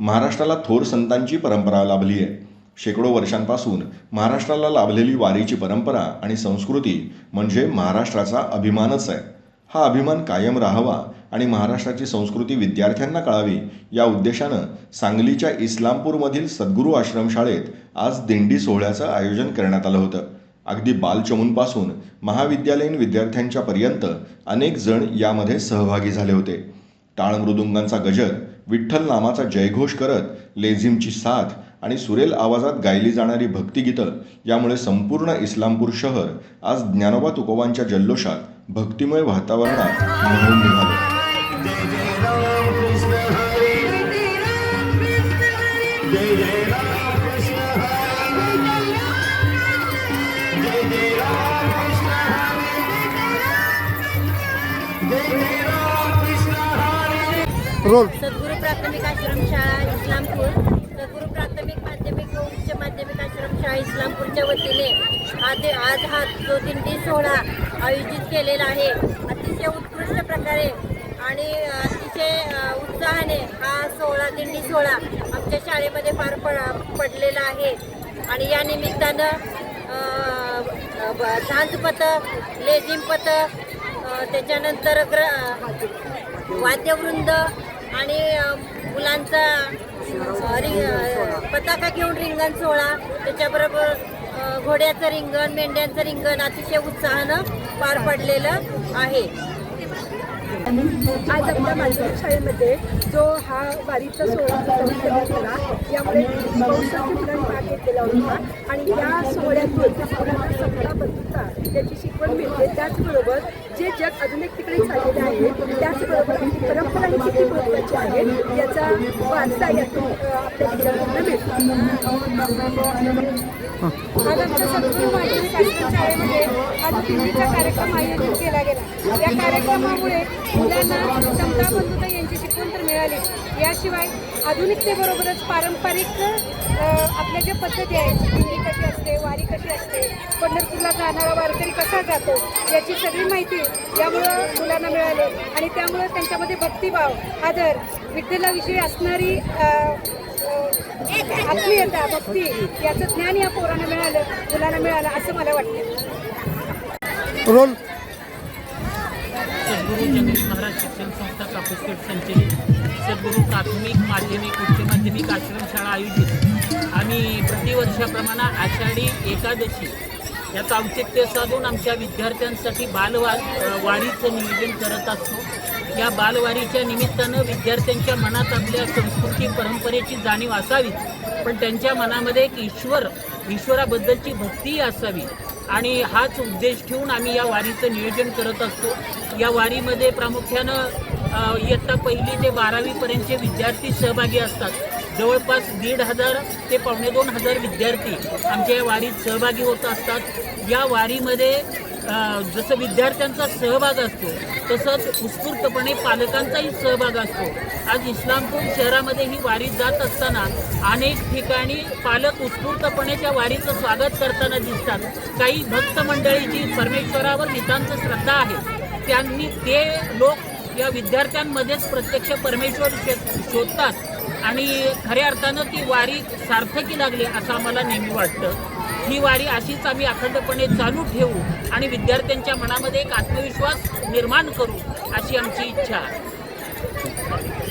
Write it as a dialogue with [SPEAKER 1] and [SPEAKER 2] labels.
[SPEAKER 1] महाराष्ट्राला थोर संतांची परंपरा लाभली आहे. शेकडो वर्षांपासून महाराष्ट्राला लाभलेली वारीची परंपरा आणि संस्कृती म्हणजे महाराष्ट्राचा अभिमानच आहे. हा अभिमान कायम राहावा आणि महाराष्ट्राची संस्कृती विद्यार्थ्यांना कळावी या उद्देशानं सांगलीच्या इस्लामपूरमधील सद्गुरू आश्रमशाळेत आज दिंडी सोहळ्याचं आयोजन करण्यात आलं होतं. अगदी बालचमूंपासून महाविद्यालयीन विद्यार्थ्यांच्यापर्यंत अनेक जण यामध्ये सहभागी झाले होते. टाळ मृदुंगांचा गजर विठ्ठल नामाचा जयघोष करत लेझिमची साथ आणि सुरेल आवाजात गायली जाणारी भक्तिगीतं यामुळे संपूर्ण इस्लामपूर शहर आज ज्ञानोबा तुकोबांच्या जल्लोषात भक्तिमय वातावरणात न्हाऊन निघालं.
[SPEAKER 2] रोल.
[SPEAKER 3] प्राथमिक आश्रमशाळा इस्लामपूर. सद्गुरू प्राथमिक माध्यमिक व उच्च माध्यमिक आश्रमशाळा इस्लामपूरच्या वतीने आज आज हा जो दिंडी सोहळा आयोजित केलेला आहे अतिशय उत्कृष्ट प्रकारे आणि अतिशय उत्साहाने हा सोहळा दिंडी सोहळा आमच्या शाळेमध्ये पार पड पडलेला आहे. आणि या निमित्तानं अ, ब- लेझिम पथक त्याच्यानंतर ग्र वाद्यवृंद आणि मुलांचा रिंग पताका घेऊन रिंगण सोहळा त्याच्याबरोबर घोड्याचं रिंगण मेंढ्यांचं रिंगण अतिशय उत्साहानं पार पडलेलं आहे.
[SPEAKER 4] आज आपल्या माध्यमिक शाळेमध्ये जो हा वारीचा सोहळा झाला यामुळे मुलांनी भाग घेतलेला होता. आणि या सोहळ्यातून मुलांना समता याची शिकवण मिळते. त्याचबरोबर जे जग आधुनिकतेकडे चाललेले आहे त्याचबरोबर परंपरा ही किती महत्त्वाची आहे याचा वारसा यातून आपल्या विचारांना मिळतो. आज आमच्या सद्गुरू माध्यमिक आश्रम शाळेमध्ये आज दिंडीचा कार्यक्रम आयोजित केला गेला. या कार्यक्रमामुळे मुलांना समता बंधुता यांची शिकवण तर मिळाली. याशिवाय आधुनिकतेबरोबरच पारंपरिक आपल्या ज्या पद्धती आहेत असते वारी कशी असते पंढरपूरला जाणारा वारकरी कसा जातो याची सगळी माहिती यामुळं मुलांना मिळाली. आणि त्यामुळं त्यांच्यामध्ये भक्तिभाव आदर विठ्ठलाविषयी असणारी आत्मीयता भक्ती याचं ज्ञान या पोरांना मिळालं मुलांना मिळालं असं मला वाटतं.
[SPEAKER 2] रोल.
[SPEAKER 5] सद्गुरू महाराज शिक्षण संस्था कापूसपेठ संचलित सद्गुरू प्राथमिक माध्यमिक उच्च माध्यमिक आश्रमशाळा आयोजित. आम्ही प्रतिवर्षाप्रमाणे आषाढी एकादशी याचं औचित्य साधून आमच्या विद्यार्थ्यांसाठी बालवा वारीचं नियोजन करत असतो. या बालवारीच्या निमित्तानं विद्यार्थ्यांच्या मनात आपल्या संस्कृती परंपरेची जाणीव असावी पण त्यांच्या मनामध्ये एक ईश्वर ईश्वराबद्दलची भक्तीही असावी. आणि हाच उद्देश ठेवून आम्ही या वारीचं नियोजन करत असतो. या वारीमध्ये प्रामुख्यानं इयत्ता पहिली ते बारावीपर्यंतचे विद्यार्थी सहभागी असतात. जवळपास दीड हजार ते पावणे दोन हजार विद्यार्थी आमच्या या वारीत सहभागी होत असतात. या वारीमध्ये जसं विद्यार्थ्यांचा सहभाग असतो तसंच उत्स्फूर्तपणे पालकांचाही सहभाग असतो. आज इस्लामपूर शहरामध्ये ही वारी जात असताना अनेक ठिकाणी पालक उत्स्फूर्तपणे त्या वारीचं स्वागत करताना दिसतात. काही भक्त मंडळी जी परमेश्वरावर नितांत श्रद्धा आहे त्यांनी ते लोक या विद्यार्थ्यांमध्येच प्रत्यक्ष परमेश्वर शोधतात. आणि खऱ्या अर्थानं ती वारी सार्थकी लागली असं आम्हाला नेहमी वाटतं. ही वारी अशीच आम्ही अखंडपणे चालू ठेवू आणि विद्यार्थ्यांच्या मनामध्ये एक आत्मविश्वास निर्माण करू अशी आमची इच्छा आहे.